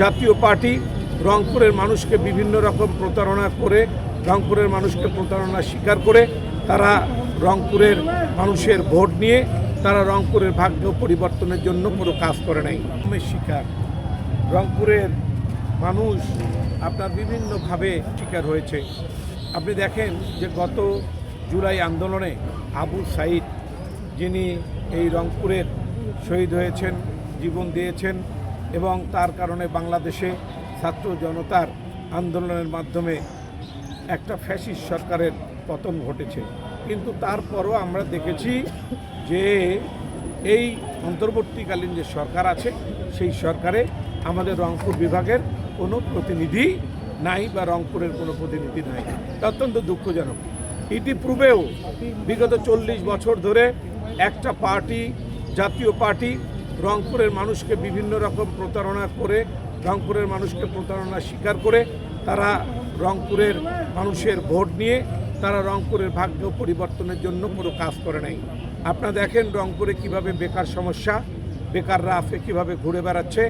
জাতীয় পার্টি রংপুরের মানুষকে বিভিন্ন রকম প্রতারণা করে, রংপুরের মানুষকে প্রতারণা স্বীকার করে, তারা রংপুরের মানুষের ভোট নিয়ে, তারা রংপুরের ভাগ্য পরিবর্তনের জন্য কোনো কাজ করে নাই। শিকার রংপুরের মানুষ আপনার বিভিন্নভাবে শিকার হয়েছে। আপনি দেখেন যে গত জুলাই আন্দোলনে আবু সাইদ, যিনি এই রংপুরের শহীদ হয়েছেন, জীবন দিয়েছেন এবং তার কারণে বাংলাদেশে ছাত্র জনতার আন্দোলনের মাধ্যমে একটা ফ্যাসিস্ট সরকারের পতন ঘটেছে। কিন্তু তারপরও আমরা দেখেছি যে এই অন্তর্বর্তীকালীন যে সরকার আছে, সেই সরকারে আমাদের রংপুর বিভাগের কোনো প্রতিনিধি নাই বা রংপুরের কোনো প্রতিনিধি নাই। অত্যন্ত দুঃখজনক। ইতিপূর্বেও বিগত চল্লিশ বছর ধরে একটা পার্টি, জাতীয় পার্টি রংপুরের মানুষকে বিভিন্ন রকম প্রতারণা করে, রংপুরের মানুষকে প্রতারণা স্বীকার করে, তারা রংপুরের মানুষের ভোট নিয়ে, তারা রংপুরের ভাগ্য পরিবর্তনের জন্য কোনো কাজ করে নাই। আপনারা দেখেন রংপুরে কীভাবে বেকার সমস্যা বেকাররা আফে কীভাবে ঘুরে বেড়াচ্ছে,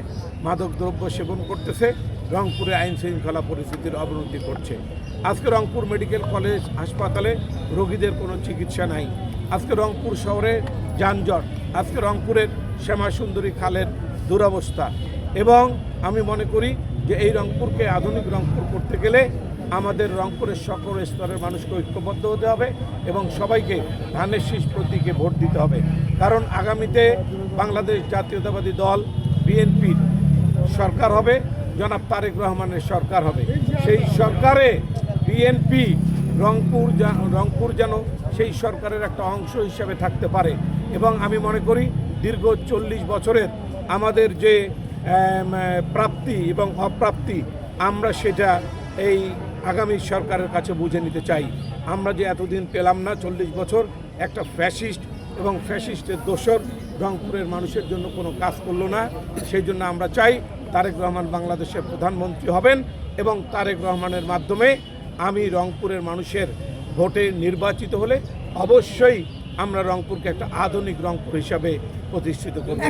মাদক দ্রব্য সেবন করতেছে, রংপুরে আইন শৃঙ্খলা পরিস্থিতির অবনতি করছে আজকে রংপুর মেডিকেল কলেজ হাসপাতালে রোগীদের কোনো চিকিৎসা নাই। আজকে রংপুর শহরে যানজট, আজকে রংপুরের শ্যামা সুন্দরী খালের দুরবস্থা। এবং আমি মনে করি যে এই রংপুরকে আধুনিক রংপুর করতে গেলে আমাদের রংপুরের সকল স্তরের মানুষকে ঐক্যবদ্ধ হতে হবে এবং সবাইকে ধানের শীষ প্রতীকে ভোট দিতে হবে। কারণ আগামীতে বাংলাদেশ জাতীয়তাবাদী দল, বিএনপির সরকার হবে, জনাব তারেক রহমানের সরকার হবে। সেই সরকারে বিএনপি রংপুর রংপুর যেন সেই সরকারের একটা অংশ হিসাবে থাকতে পারে। এবং আমি মনে করি দীর্ঘ চল্লিশ বছরের আমাদের যে প্রাপ্তি এবং অপ্রাপ্তি, আমরা সেটা এই আগামী সরকারের কাছে বুঝে নিতে চাই। আমরা যে এতদিন পেলাম না চল্লিশ বছর, একটা ফ্যাসিস্ট এবং ফ্যাসিস্টের দোসর রংপুরের মানুষের জন্য কোনো কাজ করল না। সেই জন্য আমরা চাই তারেক রহমান বাংলাদেশের প্রধানমন্ত্রী হবেন এবং তারেক রহমানের মাধ্যমে আমি রংপুরের মানুষের ভোটে নির্বাচিত হলে অবশ্যই আমরা রংপুরকে একটা আধুনিক রংপুর হিসাবে প্রতিষ্ঠিত করব।